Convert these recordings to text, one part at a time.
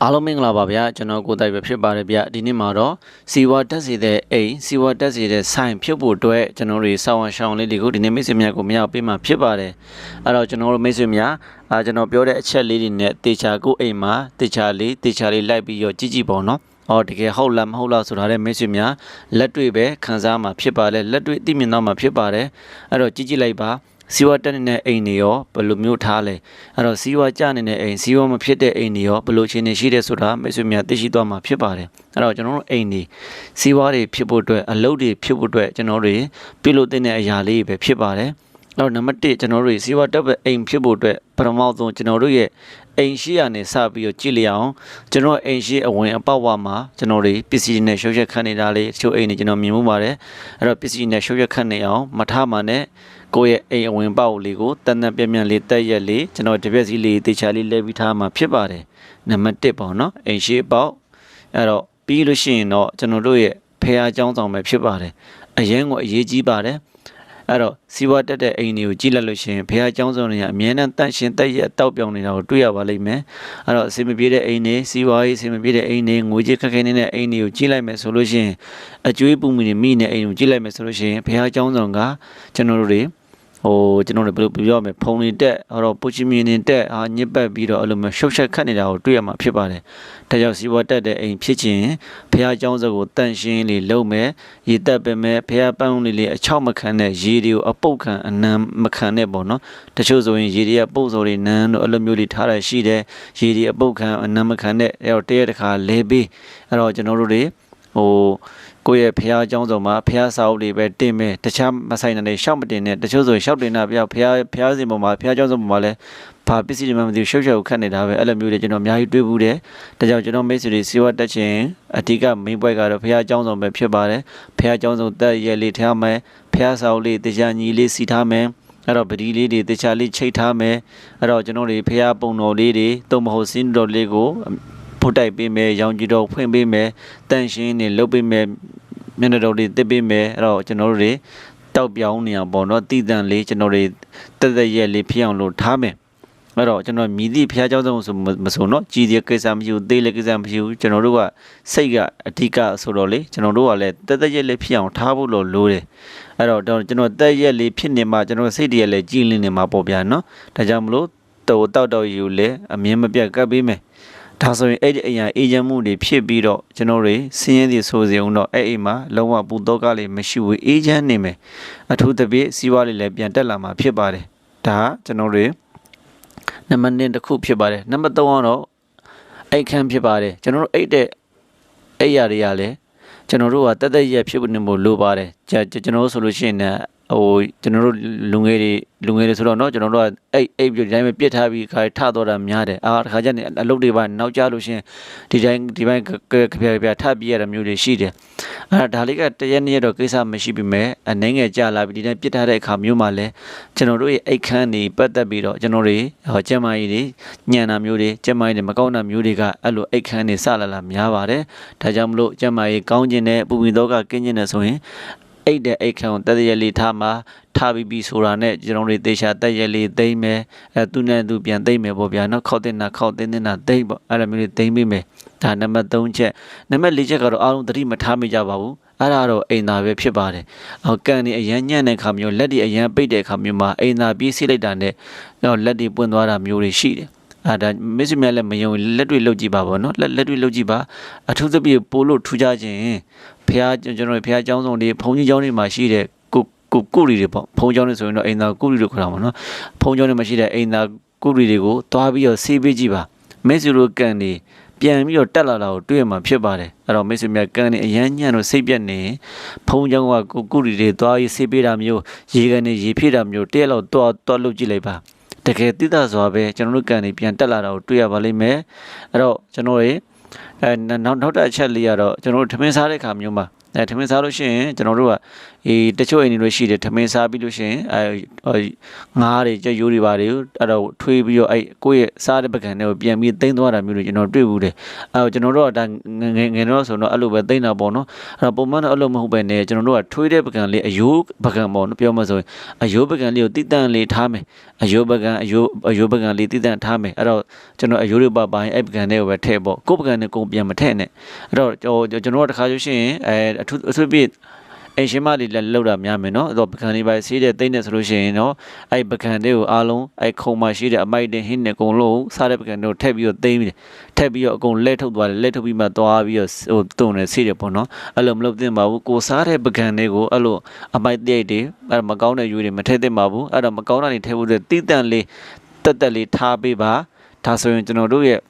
အားလုံးမင်္ဂလာပါဗျာကျွန်တော်ကိုတိုက်ပဲဖြစ်ပါတယ်ဗျဒီနေ့မှာတော့စီဝါတက်စီတဲ့အိမ်စီဝါတက်စီတဲ့ဆိုင်ဖြစ်ဖို့အတွက်ကျွန်တော်တို့ဆောင်းအောင်ရှောင်းလေးတွေကိုဒီနေ့မိတ်ဆွေများကိုမရပေးမှာဖြစ်ပါတယ်အဲ့တော့ကျွန်တော်တို့မိတ်ဆွေများအာကျွန်တော်ပြောတဲ့အချက်လေးတွေနဲ့တေချာကိုအိမ်မှာတေချာလေးတေချာလေးလိုက်ပြီးတော့ကြည့်ကြည့်ပေါ့နော်အော်တကယ်ဟုတ်လားမဟုတ်လားဆိုတာလည်းမိတ်ဆွေများလက်တွေ့ပဲခံစားမှာဖြစ်ပါတယ်လက်တွေ့သိမြင်တော့မှာဖြစ်ပါတယ်အဲ့တော့ကြည့်ကြည့်လိုက်ပါ စီဝါတက်နေတဲ့အိမ်တွေရောဘယ်လိုမျိုးထားလဲအဲ့တော့စီဝါကျနေတဲ့အိမ်စီဝါမဖြစ်တဲ့အိမ်တွေရောဘယ်လိုအခြေအနေရှိတယ်ဆိုတာမိတ်ဆွေများသိရှိသွားမှာဖြစ်ပါတယ်အဲ့တော့ကျွန်တော်တို့အိမ်တွေစီဝါတွေဖြစ်ဖို့အတွက်အလုပ်တွေဖြစ်ဖို့အတွက်ကျွန်တော်တို့ပြုလုပ်တဲ့အရာလေးပဲဖြစ်ပါတယ်အဲ့တော့နံပါတ်1ကျွန်တော်တို့စီဝါတက်တဲ့အိမ်ဖြစ်ဖို့အတွက်ပထမဆုံးကျွန်တော်တို့ရဲ့ အိမ်ရှိရနေစပြီးတော့ကြည့်လျအောင်ကျွန်တော်အိမ်ရှိအဝင်အပေါက်ဝမှာကျွန်တော်တွေပစ္စည်းတွေနဲ့ရှုပ်ရက်ခတ်နေတာလေးတချို့အိမ်တွေကျွန်တော်မြင်မှုပါတယ်အဲ့တော့ပစ္စည်းနဲ့ရှုပ်ရက်ခတ်နေအောင်မထမှနဲ့ကိုယ့်ရဲ့အိမ်အဝင်ပေါက်လေးကိုတန်တန်ပြပြလေးတက်ရက်လေးကျွန်တော်တပြက်စီလေးတေချာလေးလဲပြီးထားမှာဖြစ်ပါတယ်နံပါတ်1ပေါ့နော်အိမ်ရှိပေါက်အဲ့တော့ပြီးလို့ရှိရင်တော့ကျွန်တော်တို့ရဲ့ဖះအကြောင်းဆောင်ပဲဖြစ်ပါတယ်အရင်ကအရေးကြီးပါတယ် အဲ့တော့စီဝါတက်တဲ့အိမ်တွေကိုကြည့်လိုက်လို့ရှိရင်ဘုရားကျောင်းဆောင်တွေကအမြဲတမ်းတန့်ရှင်းတက်ရတောက်ပြောင်နေတာကိုတွေ့ရပါလိမ့်မယ်အဲ့တော့အစီမပြေတဲ့အိမ်တွေစီဝါရေးအစီမပြေတဲ့အိမ်တွေငွေကြေးခက်ခဲနေတဲ့အိမ်တွေကိုကြည့်လိုက်မယ်ဆိုလို့ရှိရင်အကျွေးပူမိနေမိနေအိမ်ကိုကြည့်လိုက်မယ်ဆိုလို့ရှိရင်ဘုရားကျောင်းဆောင်ကကျွန်တော်တို့တွေ ဟိုကျွန်တော်တို့ဘယ်လိုပြောရမလဲဖုံတွေတက်ဟောတော့ပူချီမီနေတက်ဟာညစ်ပတ်ပြီးတော့အဲ့လိုမျိုးရှုပ်ရှက်ခတ်နေတာကိုတွေ့ရမှာဖြစ်ပါတယ်။ဒါကြောင့်စီဝါတက်တဲ့အိမ်ဖြစ်ခြင်းဖះเจ้าစကိုတန့်ရှင်းလေးလုပ်မယ်။ရေတက်ပဲမဲ့ဖះပန်းလေးလေးအချောက်မခံတဲ့ရေတွေကိုအပုတ်ခံအနံမခံတဲ့ပေါ့နော်။တချို့ဆိုရင်ရေတွေကပုတ်စော်တွေနန်းတို့အဲ့လိုမျိုးလေးထားရရှိတယ်။ရေတွေအပုတ်ခံအနံမခံတဲ့အဲ့တော့တရက်တစ်ခါလဲပေးအဲ့တော့ကျွန်တော်တို့တွေဟို ကိုယ့်ရဲ့ဖះအကြောင်းဆောင်မှာဖះစာအုပ်တွေပဲတင်မယ်တခြားမဆိုင်တဲ့ရှောက်မတင်နဲ့တချို့ဆိုရှောက်တင်တာပြဖះဖះစင်ပေါ်မှာဖះအကြောင်းဆောင်ပေါ်မှာလည်းဘာပစ္စည်းတွေမှမသိဘူးရှုပ်ရှုပ်ခတ်နေတာပဲအဲ့လိုမျိုးတွေကျွန်တော်အများကြီးတွေ့ဘူးတယ်ဒါကြောင့်ကျွန်တော်မိတ်ဆွေတွေစီဝတ်တက်ခြင်းအဓိက main point ကတော့ဖះအကြောင်းဆောင်ပဲဖြစ်ပါတယ်ဖះအကြောင်းဆောင်တက်ရဲလေးထားမယ်ဖះစာအုပ်လေးတရားညီလေးစီထားမယ်အဲ့တော့ပဒီလေးတွေတခြားလေးချိတ်ထားမယ်အဲ့တော့ကျွန်တော်တွေဖះပုံတော်လေးတွေသို့မဟုတ်စင်းတော်လေးကို ဖုတ်တိုက်ပေးမယ်ရောင်ကြည်တော်ဖွင့်ပေးမယ်တန့်ရှင်းနေလုပ်ပေးမယ်မျက်နှာတော်တွေတစ်ပေးမယ်အဲ့တော့ကျွန်တော်တို့တွေတောက်ပြောင်းနေအောင်ပေါ့နော်တည်တံလေးကျွန်တော်တွေတက်တက်ရက်လေးဖြစ်အောင်လို့ထားမယ်အဲ့တော့ကျွန်တော်မြည်သည့်ဖះเจ้าဆုံးဆိုမဆိုတော့ကြည်တဲ့ကိစ္စမရှိဘူးသေးလည်းကိစ္စမရှိဘူးကျွန်တော်တို့ကစိတ်ကအဓိကဆိုတော့လေကျွန်တော်တို့ကလည်းတက်တက်ရက်လေးဖြစ်အောင်ထားဖို့လို့လိုတယ်အဲ့တော့ကျွန်တော်တက်ရက်လေးဖြစ်နေမှကျွန်တော်စိတ်တည်းလည်းကြည်လင်းနေမှာပေါ့ဗျာနော်ဒါကြောင့်မလို့တော်တောက်တောက်ယူလေအမြင်မပြတ်ကပ်ပေးမယ် ဒါဆိုရင်အဲ့ဒီအရာအေဂျင့်မှုတွေဖြစ်ပြီးတော့ကျွန်တော်တွေစင်းရဲတွေဆိုစီအောင်တော့အဲ့အိမ်မှာလုံးဝပူတော့ကလေးမရှိဘူးအေဂျင့်နေမယ်အထူးသဖြင့်စီးပွားလေးလည်းပြန်တက်လာမှာဖြစ်ပါတယ်ဒါကကျွန်တော်တွေနံပါတ်1တစ်ခုဖြစ်ပါတယ်နံပါတ်3ကတော့အိတ်ခမ်းဖြစ်ပါတယ်ကျွန်တော်တို့အိတ်တဲ့အိတ်ရတွေကလည်းကျွန်တော်တို့ကတက်တက်ရက်ဖြစ်နေဖို့လိုပါတယ်ကျွန်တော်တို့ဆိုလို့ရှိရင်လည်း ဟိုကျွန်တော်တို့လူငယ်တွေလူငယ်တွေဆိုတော့เนาะကျွန်တော်တို့ကအဲ့အဲ့ဒီတိုင်းပဲပြစ်ထားပြီးခါထတော့တာများတယ်အာတခါကျရင်အလုပ်တွေပါနောက်ကျလို့ရှင်ဒီတိုင်းဒီပိုင်းကြပြပြထပ်ပြရတာမျိုးတွေရှိတယ်အဲ့ဒါဒါလေးကတရက်နေ့တော့ကိစ္စမရှိပြီမဲ့အနေငယ်ကြလာပြီးဒီတိုင်းပြစ်ထားတဲ့အခါမျိုးမှာလဲကျွန်တော်တို့ရဲ့အိတ်ခမ်းတွေပတ်သက်ပြီးတော့ကျွန်တော်တွေဟောကျမကြီးတွေညံတာမျိုးတွေကျမကြီးတွေမကောင်းတာမျိုးတွေကအဲ့လိုအိတ်ခမ်းတွေစလာလာများပါတယ်ဒါကြောင့်မလို့ကျမကြီးကောင်းခြင်းနဲ့ပူပင်တော့ကကင်းခြင်းနဲ့ဆိုရင် အိတ်တဲ့အိတ်ခံကိုတက်ရလေးထားမှာထားပြီးပြီဆိုတာနဲ့ကျွန်တော်တွေသေချာတက်ရလေးသိမ့်မယ်အဲသူနဲ့သူပြန်သိမ့်မယ်ပေါ့ဗျာနော်ခောက်တင်တာခောက်တင်တင်တာသိမ့်ပေါ့အဲ့လိုမျိုးလေးသိမ့်ပြီးမယ်ဒါနံပါတ်3ချက်နံပါတ်4ချက်ကတော့အားလုံးသတိမထားမိကြပါဘူးအဲ့ဒါတော့အိမ်သာပဲဖြစ်ပါတယ်။အော်ကန်ဒီအရန်ညံ့တဲ့ခါမျိုးလက်ဒီအရန်ပိတ်တဲ့ခါမျိုးမှာအိမ်သာပြေးစိလိုက်တာနဲ့တော့လက်ဒီပွင့်သွားတာမျိုးတွေရှိတယ်။အာဒါမစ္စမြလည်းမယုံလက်တွေလုတ်ကြည့်ပါဘောနော်လက်လက်တွေလုတ်ကြည့်ပါအထူးသဖြင့်ပို့လို့ထူးခြားခြင်း ဖះကျွန်တော်တို့ဖះเจ้าဆောင်တွေဘုံကြီးเจ้าတွေမှာရှိတဲ့ကိုကိုကုရီတွေပေါ့ဘုံเจ้าတွေဆိုရင်တော့အိမ်သာကုရီလို့ခေါ်တာပေါ့နော်ဘုံเจ้าတွေမှာရှိတဲ့အိမ်သာကုရီတွေကိုတွားပြီးတော့ဆေးပေးကြည့်ပါမက်ဆီလိုကန်တွေပြန်ပြီးတော့တက်လာတာကိုတွေ့ရမှာဖြစ်ပါတယ်အဲ့တော့မိတ်ဆွေများကန်နေအရန်ညံ့လို့စိတ်ပြက်နေဖုံเจ้าကကိုကုရီတွေတွားပြီးဆေးပေးတာမျိုးရေကန်တွေရေဖြည့်တာမျိုးတရက်လောက်တွားတွားလုပ်ကြည့်လိုက်ပါတကယ်တိတစွာပဲကျွန်တော်တို့ကန်နေပြန်တက်လာတာကိုတွေ့ရပါလိမ့်မယ်အဲ့တော့ကျွန်တော်တွေ အဲနောက်နောက်တစ်အချက်လေးကတော့ကျွန်တော်တို့ထမင်းစားတဲ့ခါမျိုးမှာအဲထမင်းစားလို့ရှိရင်ကျွန်တော်တို့က အေးတချို့အိမ်တွေလို့ရှိတယ်ထမင်းစားပြီးလို့ရှိရင်အဲငါးတွေကြက်ရိုးတွေပါတွေအဲ့တော့ထွေးပြီးတော့အဲ့ကိုယ့်ရဲ့စားတဲ့ပကံတွေကိုပြန်ပြီးသိမ်းသွားတာမျိုးတွေကျွန်တော်တွေ့ဘူးတယ်အဲ့တော့ကျွန်တော်တို့ကဒါငယ်ငယ်တော့ဆိုတော့အဲ့လိုပဲသိမ်းတာပေါ့နော်အဲ့တော့ပုံမှန်တော့အဲ့လိုမဟုတ်ပဲねကျွန်တော်တို့ကထွေးတဲ့ပကံလေးအယိုးပကံပေါ့နော်ပြောမှဆိုရင်အယိုးပကံလေးကိုတိတန့်လေးထားမယ်အယိုးပကံအယိုးအယိုးပကံလေးတိတန့်ထားမယ်အဲ့တော့ကျွန်တော်အယိုးတွေပါပိုင်းအဲ့ပကံတွေကိုပဲထည့်ပေါ့ကိုယ့်ပကံနဲ့ကိုယ်ပြန်မထည့်နဲ့အဲ့တော့ကျွန်တော်တို့ကတခါကျရှင်အဲအထူးအထူးပြည့် အိမ်ရှင်မလေးလည်းလောက်တာများမယ်နော်အဲ့တော့ပကံလေးပဲဆေးတဲ့တိတ်နေဆိုလို့ရှိရင်တော့အဲ့ပကံလေးကိုအားလုံးအဲ့ခုံမရှိတဲ့အမိုက်တင်ဟင်းနဲ့အကုန်လုံးစားတဲ့ပကံတွေကိုထည့်ပြီးတော့သိမ်းပြီးထည့်ပြီးတော့အကုန်လက်ထုတ်သွားတယ်လက်ထုတ်ပြီးမှသွားပြီးတော့ဟိုတုံနေဆေးတယ်ပေါ့နော်အဲ့လိုမလုပ်သင့်ပါဘူးကိုစားတဲ့ပကံတွေကိုအဲ့လိုအမိုက်တိတ်တွေအဲ့မကောင်းတဲ့ရွေးတွေမထည့်သင့်ပါဘူးအဲ့တော့မကောင်းတာတွေထည့်ဖို့တဲ့တိတန့်လေးတက်တက်လေးထားပေးပါဒါဆိုရင်ကျွန်တော်တို့ရဲ့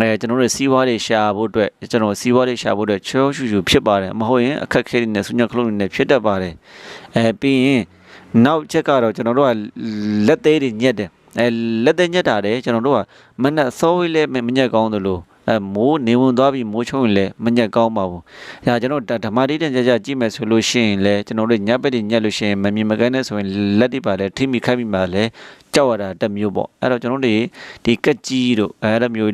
အဲကျွန်တော်တို့စီးပွားတွေရှာဖို့အတွက်ကျွန်တော်စီးပွားတွေရှာဖို့အတွက်ချောရှူရှူဖြစ်ပါတယ်မဟုတ်ရင်အခက်ခဲတွေနဲ့ဆူညက်ခလုံးတွေနဲ့ဖြစ်တတ်ပါတယ်အဲပြီးရင်နောက်ချက်ကတော့ကျွန်တော်တို့ကလက်သေးတွေညက်တယ်အဲလက်သေးညက်တာတယ်ကျွန်တော်တို့ကမနဲ့စောဝေးလဲမညက်ကောင်းသလို အဲမိုးနေဝင်သွားပြီးမိုးချုံရင်လည်းမညက်ကောင်းပါဘူး။ဒါကျွန်တော်ဓမ္မတိတန်ကြကြကြည့်မယ်ဆိုလို့ရှိရင်လည်းကျွန်တော်တို့ညက်ပက်တွေညက်လို့ရှိရင်မမြင်မကန်းနဲ့ဆိုရင်လက်တွေပါလဲထိမိခိုက်မိပါလဲကြောက်ရတာတစ်မျိုးပေါ့အဲ့တော့ကျွန်တော်တို့ဒီကက်ကြီးတို့အဲ့လိုမျိုး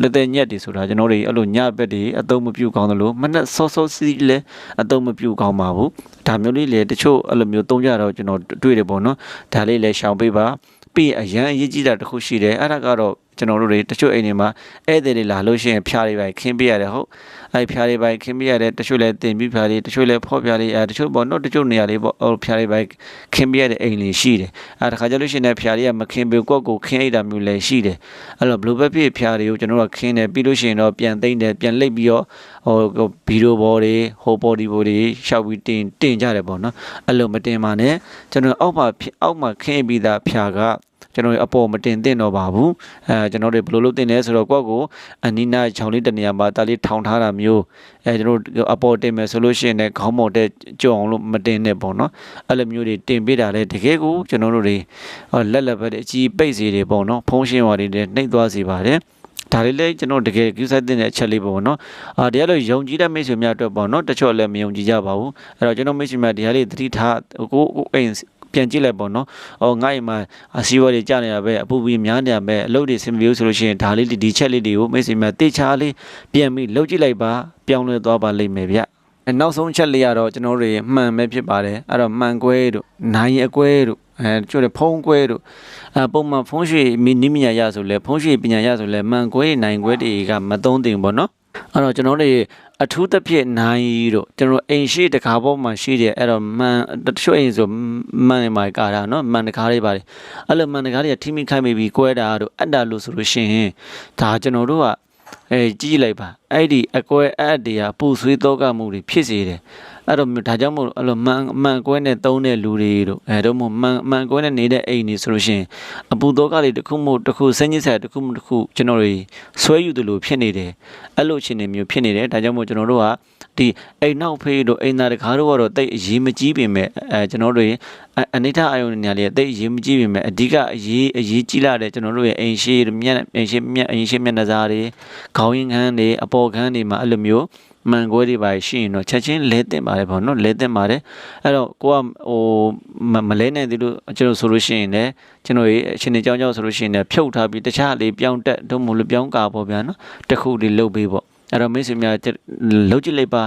လက်သက်ညက်တွေဆိုတာကျွန်တော်တို့အဲ့လိုညဘက်တွေအသုံးမပြုကောင်းသလိုမနဲ့စောစောစီးလဲအသုံးမပြုကောင်းပါဘူးဒါမျိုးလေးလေတချို့အဲ့လိုမျိုးသုံးကြတော့ကျွန်တော်တွေ့တယ်ပေါ့နော်ဒါလေးလည်းရှောင်ပေးပါပြီးအရန်အရေးကြီးတာတစ်ခုရှိတယ်အဲ့ဒါကတော့ ကျွန်တော်တို့တွေတချို့အိမ်တွေမှာဧည့်သည်တွေလာလို့ရှိရင်ဖျားတွေပဲခင်းပေးရတယ်ဟုတ်အဲ့ဖျားတွေပဲခင်းပေးရတယ်တချို့လည်းတင်ပြီးဖျားတွေတချို့လည်းဖော့ဖျားတွေအဲတချို့ပေါ့နော်တချို့နေရာလေးပေါ့ဟိုဖျားတွေပဲခင်းပေးရတဲ့အိမ်လေးရှိတယ်အဲတခါကျလို့ရှိရင်ဖျားတွေကမခင်းပေးကိုယ့်ကိုခင်းအိတ်တာမျိုးလည်းရှိတယ်အဲ့တော့ဘလိုပဲဖြစ်ဖျားတွေကိုကျွန်တော်တို့ခင်းတယ်ပြီးလို့ရှိရင်တော့ပြန်သိမ့်တယ်ပြန်လိပ်ပြီးတော့ဟိုဗီဒီယိုဘော်တွေဟိုဘော်ဒီဘော်တွေရှောက်ပြီးတင်တင်ကြတယ်ပေါ့နော်အဲ့လိုမတင်ပါနဲ့ကျွန်တော်အောက်မှာအောက်မှာခင်းပြီးသားဖျားက ကျွန်တော်တို့အပေါ်မတင်သင့်တော့ပါဘူးအဲကျွန်တော်တို့ဘယ်လိုလုပ်တင်လဲဆိုတော့ကိုယ့်ကိုအနီးနားချောင်းလေးတနေရာမှာတာလေးထောင်ထားတာမျိုးအဲကျွန်တော်တို့အပေါ်တင်မယ်ဆိုလို့ရှိရင်လည်းခေါင်းပေါ်တဲ့ကြော်အောင်လို့မတင်နဲ့ပေါ့နော်အဲ့လိုမျိုးတွေတင်ပေးတာလေတကယ်ကိုကျွန်တော်တို့တွေလက်လက်ပဲအကြီးပိတ်စီတွေပေါ့နော်ဖုံးရှင်းဝါတွေနဲ့နှိပ်သွားစီပါတယ်ဒါလေးလည်းကျွန်တော်တကယ်ကူးဆိုင်တဲ့အချက်လေးပေါ့နော်အာတရားလို့ယုံကြည်တဲ့မိတ်ဆွေများအတွက်ပေါ့နော်တချို့လည်းမယုံကြည်ကြပါဘူးအဲ့တော့ကျွန်တော်မိတ်ဆွေများတရားလေးသတိထားကိုကိုအိမ် ပြန်ကြည့်လိုက်ပေါ့နော်။အော်ငါ့အိမ်မှာအစည်းအဝေးတွေကြာနေတာပဲအပူပီများနေတာပဲအလုပ်တွေဆင်ပြေလို့ဆိုလို့ရှိရင်ဒါလေးဒီချက်လေးတွေကိုမိတ်ဆွေများတေချာလေးပြန်ပြီးလုပ်ကြည့်လိုက်ပါပြောင်းလဲသွားပါလိမ့်မယ်ဗျ။အဲနောက်ဆုံးချက်လေးကတော့ကျွန်တော်တို့မှန်ပဲဖြစ်ပါတယ်။အဲ့တော့မှန်ကွဲတို့နိုင်အကွဲတို့အဲကျို့တဲ့ဖုံးကွဲတို့အဲပုံမှန်ဖုံးရွှေမီနီမီယာရဆိုလဲဖုံးရွှေပညာရဆိုလဲမှန်ကွဲနိုင်ကွဲတွေကမသုံးသင့်ဘူးပေါ့နော်အဲ့တော့ကျွန်တော်တို့အထူးသဖြင့်နိုင်တို့ကျွန်တော်အိမ်ရှိတကားပေါ်မှာရှိတယ်အဲ့တော့မန်တချို့အိမ်ဆိုမန်နေမှာကာတာနော်မန်တကားလေးပါတယ်အဲ့လိုမန်တကားတွေကထိမိခိုက်မိပြီးကွဲတာတို့အက်တာလို့ဆိုလို့ရှိရင်ဒါကျွန်တော်တို့ကအဲကြည့်လိုက်ပါအဲ့ဒီအကွဲအက်တွေကပူဆွေးတော့ကမှုတွေဖြစ်စေတယ် အဲ့တော့ဒါကြောင့်မို့အဲ့လိုမှန်မှန်ကွဲနဲ့တုံးတဲ့လူတွေတို့အဲတော့မို့မှန်မှန်ကွဲနဲ့နေတဲ့အိမ်တွေဆိုလို့ရှိရင်အပူတော့ကလေးတစ်ခုမို့တစ်ခုစင်းကြီးဆက်တစ်ခုမို့တစ်ခုကျွန်တော်တွေဆွဲယူတယ်လို့ဖြစ်နေတယ်အဲ့လိုအခြေအနေမျိုးဖြစ်နေတယ်ဒါကြောင့်မို့ကျွန်တော်တို့ကဒီအိမ်နောက်ဖေးတို့အိမ်သားတကားတို့ကတော့တိတ်အရေးမကြီးပင်မဲ့အဲကျွန်တော်တို့အနိဋ္ဌအာယုန်နေရာလေးတိတ်အရေးမကြီးပင်မဲ့အဓိကအရေးအရေးကြီးလာတဲ့ကျွန်တော်တို့ရဲ့အိမ်ရှိမြက်အိမ်ရှိမြက်အိမ်ရှိမျက်နှာစာတွေခေါင်းရင်းခန်းတွေအပေါ်ခန်းတွေမှာအဲ့လိုမျိုး မှန်ကွဲတွေပါရှိရင်တော့ချက်ချင်းလဲတင်ပါတယ်ပေါ့နော်လဲတင်ပါတယ်အဲ့တော့ကိုကဟိုမလဲနိုင်သေးလို့ကျွန်တော်ဆိုလို့ရှိရင်လည်းကျွန်တော်ရဲ့အရှင်နေကြောင်းကြောင်းဆိုလို့ရှိရင်လည်းဖြုတ်ထားပြီးတခြားလေးပြောင်းတက်တို့မလို့ပြောင်းကာပေါ့ဗျာနော်တခုလေးလုတ်ပေးပေါ့ အဲ့တော့မိတ်ဆွေများလုတ်ကြည့်လိုက်ပါ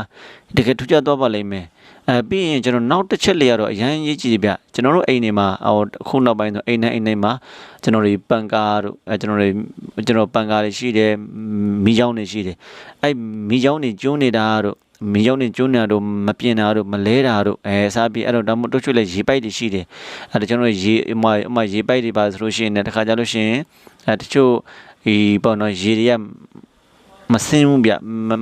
တကယ်ထူးခြားသွားပါလိမ့်မယ်အဲပြီးရင်ကျွန်တော်နောက်တစ်ချက်လေးကတော့အရန်ရေးကြည့်ပြကျွန်တော်တို့အိမ်တွေမှာဟိုအခုနောက်ပိုင်းဆိုအိမ်နဲ့အိမ်တွေမှာကျွန်တော်တွေပန်ကာတို့အဲကျွန်တော်တွေကျွန်တော်ပန်ကာတွေရှိတယ်မိချောင်းတွေရှိတယ်အဲမိချောင်းတွေကျွန်းနေတာတို့မင်းရောက်နေကျွန်းနေတာတို့မပြင်းတာတို့မလဲတာတို့အဲစားပြီးအဲ့တော့ဒါမှတို့ချွတ်လဲရေပိုက်တွေရှိတယ်အဲ့ဒါကျွန်တော်ရေအမအမရေပိုက်တွေပါဆိုလို့ရှိရင်လည်းတစ်ခါကြလို့ရှိရင်အဲတချို့ဒီပေါ့နော်ရေတွေက မစင်းဘူးဗျ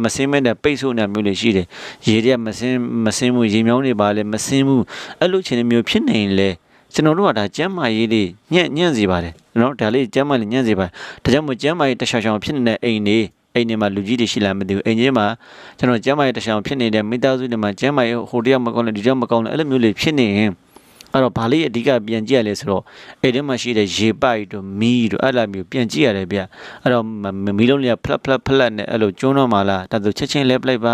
မစင်းမဲ့တဲ့ပိတ်ဆို့နေမျိုးတွေရှိတယ်ရေတွေကမစင်းမစင်းဘူးရေမြောင်းတွေပါလဲမစင်းဘူးအဲ့လိုခြေမျိုးဖြစ်နေလေကျွန်တော်တို့ကဒါကျမ်းမာရေးလေးညံ့ညံ့စေပါတယ်နော်ဒါလေးကျမ်းမာလေးညံ့စေပါတယ်ဒါကြောင့်မို့ကျမ်းမာရေးတခြားချောင်ဖြစ်နေတဲ့အိမ်တွေအိမ်ထဲမှာလူကြီးတွေရှိလားမသိဘူးအိမ်ကြီးမှာကျွန်တော်ကျမ်းမာရေးတခြားဖြစ်နေတဲ့မိသားစုတွေမှာကျမ်းမာရေးဟိုတယောက်မကောင်းလဲဒီတယောက်မကောင်းလဲအဲ့လိုမျိုးလေးဖြစ်နေရင် အဲ့တော့ဘာလေးအဓိကပြန်ကြည့်ရလဲဆိုတော့အဲ့ဒီမှာရှိတဲ့ရေပိုက်တို့မီးတို့အဲ့လိုမျိုးပြန်ကြည့်ရတယ်ဗျအဲ့တော့မီးလုံးလေးကဖလက်ဖလက်ဖလက်နဲ့အဲ့လိုကျွန်းတော့မှလားဒါဆိုချက်ချင်းလဲပလိုက်ပါ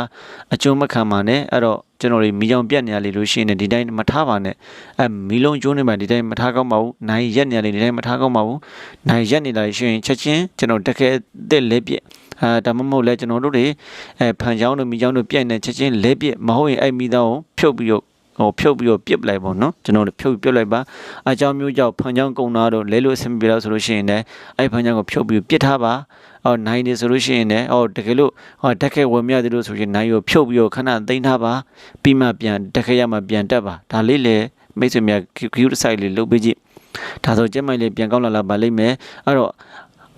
အကျွန်းမခံပါနဲ့အဲ့တော့ကျွန်တော်တွေမီးကြောင်ပြတ်နေရလေလို့ရှိရင်ဒီတိုင်းမထားပါနဲ့အဲမီးလုံးကျွန်းနေမှဒီတိုင်းမထားကောင်းပါဘူးနိုင်ရက်နေရလေဒီတိုင်းမထားကောင်းပါဘူးနိုင်ရက်နေတာရှိရင်ချက်ချင်းကျွန်တော်တက်ခဲတဲ့လဲပြက်အာဒါမှမဟုတ်လဲကျွန်တော်တို့တွေအဲဖန်ချောင်းတို့မိချောင်းတို့ပြိုင်နေချက်ချင်းလဲပြက်မဟုတ်ရင်အဲ့မိသားကိုဖြုတ်ပြီးတော့ ဟိုဖြုတ်ပြီးတော့ပြစ်ပလိုက်ပေါ့နော်ကျွန်တော်တို့ဖြုတ်ပြစ်လိုက်ပါအကြောင်းမျိုးကြောင့်ဖန်ချောင်းကုံသားတို့လဲလို့အဆင်ပြေလို့ဆိုလို့ရှိရင်လည်းအဲ့ဖန်ချောင်းကိုဖြုတ်ပြီးပြစ်ထားပါအော်နိုင်နေဆိုလို့ရှိရင်လည်းအော်တကယ်လို့ဟောတက်ခဲဝင်မြတယ်လို့ဆိုရင်နိုင်ကိုဖြုတ်ပြီးတော့ခဏသိမ်းထားပါပြီးမှပြန်တက်ခဲရမှပြန်တက်ပါဒါလေးလေမိတ်ဆွေများခယူးတစ်ဆိုင်လေးလုပ်ပေးကြည့်ဒါဆိုကျက်မိုက်လေးပြန်ကောင်းလာလာပါလိမ့်မယ်အဲ့တော့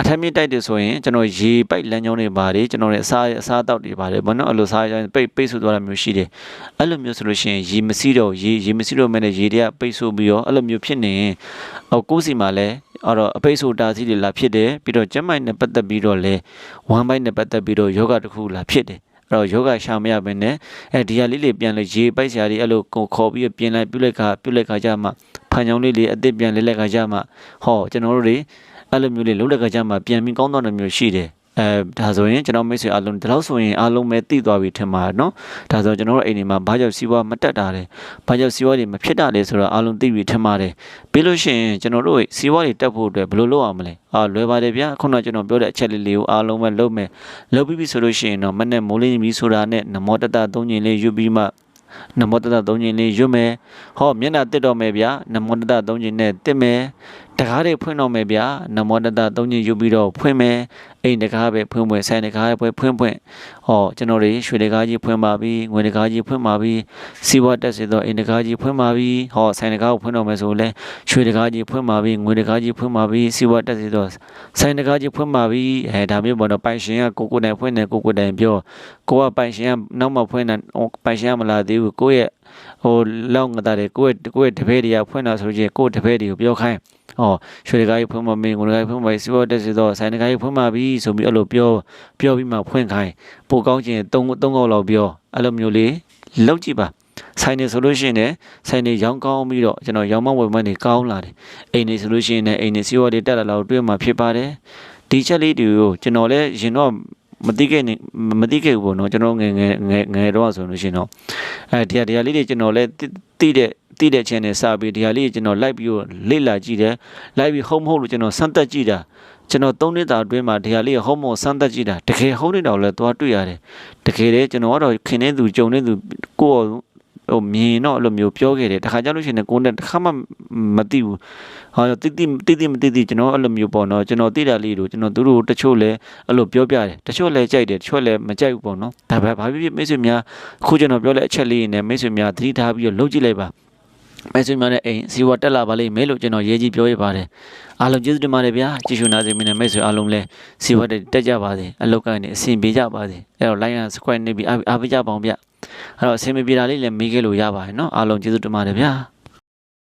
အထက်မြင့်တိုက်တယ်ဆိုရင်ကျွန်တော်ရေပိုက်လမ်းကြောင်းတွေပါတယ်ကျွန်တော်ရဲ့အစားအစားတောက်တွေပါတယ်ဘောနော်အဲ့လိုစားကြပိတ်ပိတ်ဆိုသွားတာမျိုးရှိတယ်အဲ့လိုမျိုးဆိုလို့ရှိရင်ရေမစီးတော့ရေရေမစီးတော့မဲ့ရေတွေကပိတ်ဆိုပြီးတော့အဲ့လိုမျိုးဖြစ်နေရင်ဟိုကိုးစီမှာလဲအဲ့တော့အပိတ်ဆိုတာစီတွေလာဖြစ်တယ်ပြီးတော့ကျက်မိုက်နဲ့ပတ်သက်ပြီးတော့လဲဝမ်ဘိုက်နဲ့ပတ်သက်ပြီးတော့ယောဂတစ်ခုလာဖြစ်တယ်အဲ့တော့ယောဂရှာမရဘဲနဲ့အဲဒီဟာလေးလေးပြန်လဲရေပိုက်စရာတွေအဲ့လိုခေါ်ပြီးပြင်လိုက်ပြုတ်လိုက်ခါပြုတ်လိုက်ခါကြမှာဖန်ချောင်းလေးလေးအစ်စ်ပြန်လဲလိုက်ခါကြမှာဟောကျွန်တော်တို့တွေ အဲ့လိုမျိုးလေးလုံးလက်ကကြမှာပြန်ပြီးကောင်းတော့တဲ့မျိုးရှိတယ်အဲဒါဆိုရင်ကျွန်တော်မိတ်ဆွေအားလုံးဒီလောက်ဆိုရင်အားလုံးပဲသိသွားပြီထင်ပါနော်ဒါဆိုကျွန်တော်တို့အိမ်တွေမှာဘာကြောင့်စီးပွားမတက်တာလဲဘာကြောင့်စီးပွားတွေမဖြစ်တာလဲဆိုတော့အားလုံးသိပြီထင်ပါတယ်ပြီးလို့ရှိရင်ကျွန်တော်တို့စီးပွားတွေတက်ဖို့အတွက်ဘယ်လိုလုပ်အောင်မလဲအာလွယ်ပါတယ်ဗျာခုနကကျွန်တော်ပြောတဲ့အချက်လေးလေးကိုအားလုံးပဲလုပ်မယ်လုပ်ပြီးပြီဆိုလို့ရှိရင်တော့မနဲ့မိုးလေးမီဆိုတာနဲ့နမောတတသုံးညင်လေးယူပြီးမှနမောတတသုံးညင်လေးရွတ်မယ်ဟောမျက်နှာတစ်တော့မယ်ဗျာနမောတတသုံးညင်နဲ့တစ်မယ်တကားတွေဖွင့်တော့မယ်ဗျာနမောတတသုံးညင်ယူပြီးတော့ဖွင့်မယ်အိမ်တကားပဲဖွင့်ဖွင့်ဆိုင်တကားပဲဖွင့်ဖွင့်ဟောကျွန်တော်တွေရွှေတကားကြီးဖွင့်ပါပြီငွေတကားကြီးဖွင့်ပါပြီစီဝတ်တက်စေတော့အိမ်တကားကြီးဖွင့်ပါပြီဟောဆိုင်တကားကိုဖွင့်တော့မယ်ဆိုလဲရွှေတကားကြီးဖွင့်ပါပြီငွေတကားကြီးဖွင့်ပါပြီစီဝတ်တက်စေတော့ဆိုင်တကားကြီးဖွင့်ပါပြီအဲဒါမျိုးပေါ့နော်ပိုင်ရှင်ကကိုကိုတိုင်ဖွင့်တယ်ကိုကိုတိုင်ပြောကိုကပိုင်ရှင်ကနောက်မှဖွင့်တယ်ပိုင်ရှင်ကမလာသေးဘူးကိုရဲ့ ဟိုလောက်ငတာတွေကိုယ့်ကိုယ့်တပည့်တွေကဖွင့်တာဆိုရင်ကိုယ့်တပည့်တွေကိုပြောခိုင်းဟောရွှေတကားကြီးဖွင့်ပါမင်းငွေတကားကြီးဖွင့်ပါစီဝတ်တက်စေတော့ဆိုင်တကားကြီးဖွင့်ပါပြီဆိုပြီးအဲ့လိုပြောပြောပြီးမှဖွင့်ခိုင်းပိုကောင်းခြင်း၃၃ခေါက်လောက်ပြောအဲ့လိုမျိုးလေးလောက်ကြည့်ပါဆိုင်နေဆိုလို့ရှိရင်လည်းဆိုင်နေရောင်းကောင်းပြီးတော့ကျွန်တော်ရောင်းမဝယ်မနေကောင်းလာတယ်အိမ်နေဆိုလို့ရှိရင်လည်းအိမ်နေစီဝတ်တွေတက်လာတော့တွေ့မှာဖြစ်ပါတယ်ဒီချက်လေးတွေကိုကျွန်တော်လည်းရင်တော့ မသိခဲ့နေမသိခဲ့ဘူးပေါ့နော်ကျွန်တော်ငယ်ငယ်ငယ်ငယ်တော့ဆိုလို့ရှိရင်တော့အဲဒီဟာဒီဟာလေးတွေကျွန်တော်လည်းသိတဲ့သိတဲ့ချင်းနဲ့စပြီးဒီဟာလေးကျွန်တော်လိုက်ပြီးတော့လေ့လာကြည့်တယ်လိုက်ပြီးဟုတ်မဟုတ်လို့ကျွန်တော်စမ်းသပ်ကြည့်တာကျွန်တော်သုံးနှစ်တာအတွင်းမှာဒီဟာလေးဟုတ်မဟုတ်စမ်းသပ်ကြည့်တာတကယ်ဟုတ်နေတော့လဲသွားတွေ့ရတယ်တကယ်လေကျွန်တော်ကတော့ခင်နေသူကြုံနေသူကိုယ့် ဟိုမြင်တော့အဲ့လိုမျိုးပြောခဲ့တယ်တခါကြလို့ရှိရင်ကိုယ်နဲ့တစ်ခါမှမသိဘူးဟောတိတိတိတိမတိတိကျွန်တော်အဲ့လိုမျိုးပေါ့နော်ကျွန်တော်သိတာလေးတို့ကျွန်တော်သူတို့တချို့လဲအဲ့လိုပြောပြတယ်တချို့လဲကြိုက်တယ်တချို့လဲမကြိုက်ဘူးပေါ့နော်ဒါပဲဘာဖြစ်ဖြစ်မိတ်ဆွေများခုကျွန်တော်ပြောတဲ့အချက်လေးနဲ့မိတ်ဆွေများသတိထားပြီးတော့လုပ်ကြည့်လိုက်ပါမဲဆွေများနဲ့အိမ်စီဝါတက်လာပါလိမ့်မယ်လို့ကျွန်တော်ရေးကြီးပြောရပါတယ်အားလုံးကျေးဇူးတင်ပါတယ်ဗျာကြည့်ရှုနာစေမင်းနဲ့မဲဆွေအားလုံးလဲစီဝါတက်တက်ကြပါစေအလောက်ကနေအဆင်ပြေကြပါစေအဲ့တော့ line က square နေပြီးအားပေးကြပါအောင်ဗျ အဲ့တော့အဆင်မပြေတာလေးလည်းမေးခဲ့လို့ရပါတယ်เนาะအားလုံးကျေးဇူးတင်ပါတယ်ဗျာ